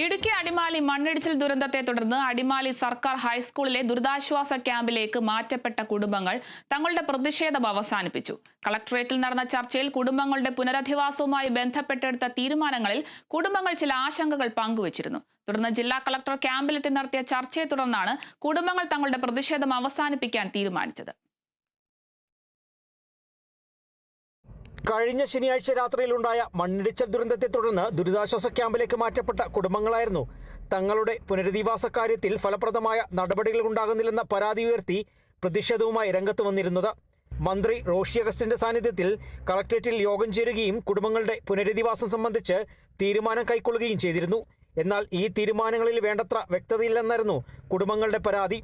ഇടുക്കി അടിമാലി മണ്ണിടിച്ചിൽ ദുരന്തത്തെ തുടർന്ന് അടിമാലി സർക്കാർ ഹൈസ്കൂളിലെ ദുരിതാശ്വാസ ക്യാമ്പിലേക്ക് മാറ്റപ്പെട്ട കുടുംബങ്ങൾ തങ്ങളുടെ പ്രതിഷേധം അവസാനിപ്പിച്ചു. കളക്ടറേറ്റിൽ നടന്ന ചർച്ചയിൽ കുടുംബങ്ങളുടെ പുനരധിവാസവുമായി ബന്ധപ്പെട്ടെടുത്ത തീരുമാനങ്ങളിൽ കുടുംബങ്ങൾ ചില ആശങ്കകൾ പങ്കുവച്ചിരുന്നു. തുടർന്ന് ജില്ലാ കളക്ടർ ക്യാമ്പിലെത്തി നടത്തിയ ചർച്ചയെ തുടർന്നാണ് കുടുംബങ്ങൾ തങ്ങളുടെ പ്രതിഷേധം അവസാനിപ്പിക്കാൻ തീരുമാനിച്ചത്. കഴിഞ്ഞ ശനിയാഴ്ച രാത്രിയിലുണ്ടായ മണ്ണിടിച്ചൽ ദുരന്തത്തെ തുടർന്ന് ദുരിതാശ്വാസ ക്യാമ്പിലേക്ക് മാറ്റപ്പെട്ട കുടുംബങ്ങളായിരുന്നു. തങ്ങളുടെ പുനരധിവാസ കാര്യത്തിൽ ഫലപ്രദമായ നടപടികൾ ഉണ്ടാകുന്നില്ലെന്ന പരാതി ഉയർത്തി പ്രതിഷേധവുമായി രംഗത്ത് വന്നിരുന്നത്. മന്ത്രി റോഷി അഗസ്റ്റിന്റെ സാന്നിധ്യത്തിൽ കളക്ട്രേറ്റിൽ യോഗം ചേരുകയും കുടുംബങ്ങളുടെ പുനരധിവാസം സംബന്ധിച്ച് തീരുമാനം കൈക്കൊള്ളുകയും ചെയ്തിരുന്നു. എന്നാൽ ഈ തീരുമാനങ്ങളിൽ വേണ്ടത്ര വ്യക്തതയില്ലെന്നായിരുന്നു കുടുംബങ്ങളുടെ പരാതി.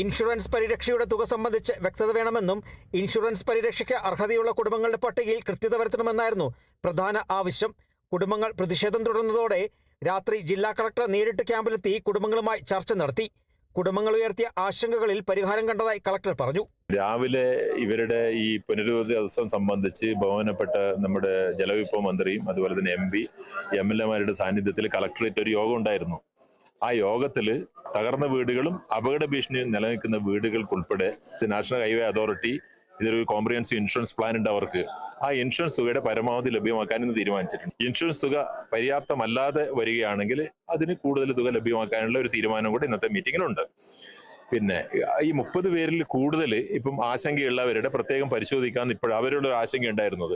ഇൻഷുറൻസ് പരിരക്ഷയുടെ തുക സംബന്ധിച്ച് വ്യക്തത വേണമെന്നും ഇൻഷുറൻസ് പരിരക്ഷയ്ക്ക് അർഹതയുള്ള കുടുംബങ്ങളുടെ പട്ടികയിൽ കൃത്യത വരുത്തണമെന്നായിരുന്നു പ്രധാന ആവശ്യം. കുടുംബങ്ങൾ പ്രതിഷേധം തുടർന്നതോടെ രാത്രി ജില്ലാ കളക്ടർ നേരിട്ട് ക്യാമ്പിലെത്തി കുടുംബങ്ങളുമായി ചർച്ച നടത്തി. കുടുംബങ്ങൾ ഉയർത്തിയ ആശങ്കകളിൽ പരിഹാരം കണ്ടതായി കളക്ടർ പറഞ്ഞു. രാവിലെ ഇവരുടെ ഈ പുനരധിവാസം സംബന്ധിച്ച് ബഹുമാനപ്പെട്ട നമ്മുടെ ജലവിഭവ മന്ത്രിയും അതുപോലെ തന്നെ എം പി എം എൽ എമാരുടെ സാന്നിധ്യത്തിൽ കളക്ടറേറ്റ് ഒരു യോഗം ഉണ്ടായിരുന്നു. ആ യോഗത്തിൽ തകർന്ന വീടുകളും അപകട ഭീഷണി നിലനിൽക്കുന്ന വീടുകൾക്കുൾപ്പെടെ നാഷണൽ ഹൈവേ അതോറിറ്റി ഇതൊരു കോംപ്രിഹെൻസീവ് ഇൻഷുറൻസ് പ്ലാൻ ഉണ്ട് അവർക്ക്. ആ ഇൻഷുറൻസ് തുകയുടെ പരമാവധി ലഭ്യമാക്കാൻ ഇന്ന് തീരുമാനിച്ചിട്ടുണ്ട്. ഇൻഷുറൻസ് തുക പര്യാപ്തമല്ലാതെ വരികയാണെങ്കിൽ അതിന് കൂടുതൽ തുക ലഭ്യമാക്കാനുള്ള ഒരു തീരുമാനം കൂടെ ഇന്നത്തെ മീറ്റിംഗിലുണ്ട് പിന്നെ ഈ മുപ്പത് പേരിൽ കൂടുതൽ ഇപ്പം ആശങ്കയുള്ളവരുടെ പ്രത്യേകം പരിശോധിക്കാൻ ഇപ്പോഴും അവരുടെ ഒരു ആശങ്ക ഉണ്ടായിരുന്നത്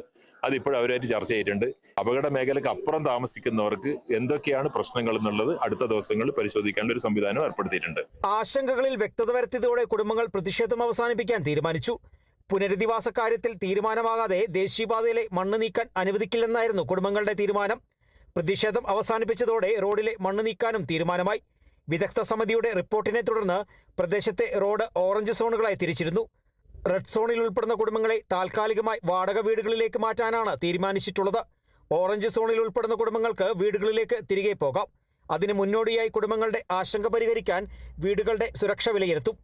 അതിപ്പോഴും അവരായിട്ട് ചർച്ച ചെയ്തിട്ടുണ്ട്. അപകട മേഖലക്ക് അപ്പുറം താമസിക്കുന്നവർക്ക് എന്തൊക്കെയാണ് പ്രശ്നങ്ങൾ എന്നുള്ളത് അടുത്ത ദിവസങ്ങളിൽ പരിശോധിക്കാനുള്ള ഒരു സംവിധാനം ഏർപ്പെടുത്തിയിട്ടുണ്ട്. ആശങ്കകളിൽ വ്യക്തത വരുത്തിയതോടെ കുടുംബങ്ങൾ പ്രതിഷേധം അവസാനിപ്പിക്കാൻ തീരുമാനിച്ചു. പുനരധിവാസ കാര്യത്തിൽ തീരുമാനമാകാതെ ദേശീയപാതയിലെ മണ്ണ് നീക്കാൻ അനുവദിക്കില്ലെന്നായിരുന്നു കുടുംബങ്ങളുടെ തീരുമാനം. പ്രതിഷേധം അവസാനിപ്പിച്ചതോടെ റോഡിലെ മണ്ണ് നീക്കാനും തീരുമാനമായി. വിദഗ്ധ സമിതിയുടെ റിപ്പോർട്ടിനെ തുടർന്ന് പ്രദേശത്തെ റോഡ് ഓറഞ്ച് സോണുകളായി തിരിച്ചിരുന്നു. റെഡ് സോണിൽ ഉൾപ്പെടുന്ന കുടുംബങ്ങളെ താൽക്കാലികമായി വാടക വീടുകളിലേക്ക് മാറ്റാനാണ് തീരുമാനിച്ചിട്ടുള്ളത്. ഓറഞ്ച് സോണിൽ ഉൾപ്പെടുന്ന കുടുംബങ്ങൾക്ക് വീടുകളിലേക്ക് തിരികെ പോകാം. അതിന് മുന്നോടിയായി കുടുംബങ്ങളുടെ ആശങ്ക പരിഹരിക്കാൻ വീടുകളുടെ സുരക്ഷ വിലയിരുത്തും.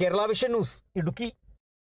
Kerala vision news Idukki.